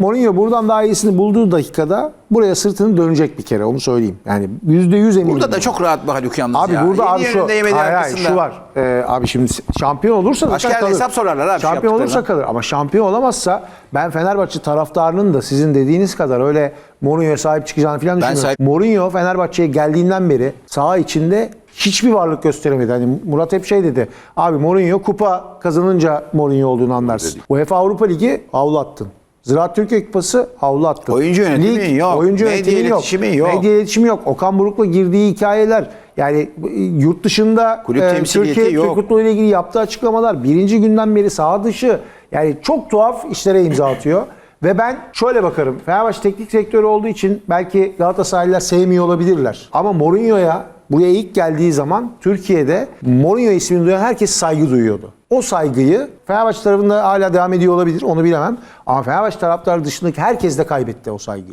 Mourinho buradan daha iyisini bulduğu dakikada buraya sırtını dönecek bir kere onu söyleyeyim. Yani yüzde yüz eminim. Burada da çok rahat Haluk yalnız Abi ya. burada Yeni abi şu, hayır, hayır, şu var. Ee, abi şimdi şampiyon olursa Başka yerde kalır. hesap sorarlar abi Şampiyon olursa yaptıklarına. kalır ama şampiyon olamazsa ben Fenerbahçe taraftarının da sizin dediğiniz kadar öyle Mourinho'ya sahip çıkacağını falan düşünmüyorum. sahip- Mourinho Fenerbahçe'ye geldiğinden beri saha içinde hiçbir varlık gösteremedi. Hani Murat hep şey dedi. Abi Mourinho kupa kazanınca Mourinho olduğunu anlarsın. UEFA Avrupa Ligi havlu attın. Ziraat Türkiye Kupası havlu attın. Oyuncu yönetimi yok. Oyuncu Medya yönetimi yok. iletişimi yok. Medya iletişimi yok. Okan Buruk'la girdiği hikayeler yani e, yurt dışında Kulüp e, Türkiye yok. Türk futbolu ile ilgili yaptığı açıklamalar birinci günden beri saha dışı yani çok tuhaf işlere imza atıyor. Ve ben şöyle bakarım. Fenerbahçe teknik direktörü olduğu için belki Galatasaraylılar sevmiyor olabilirler. Ama Mourinho'ya buraya ilk geldiği zaman Türkiye'de Mourinho ismini duyan herkes saygı duyuyordu. O saygıyı Fenerbahçe tarafında hala devam ediyor olabilir onu bilemem. Ama Fenerbahçe taraftarı dışındaki herkes de kaybetti o saygıyı.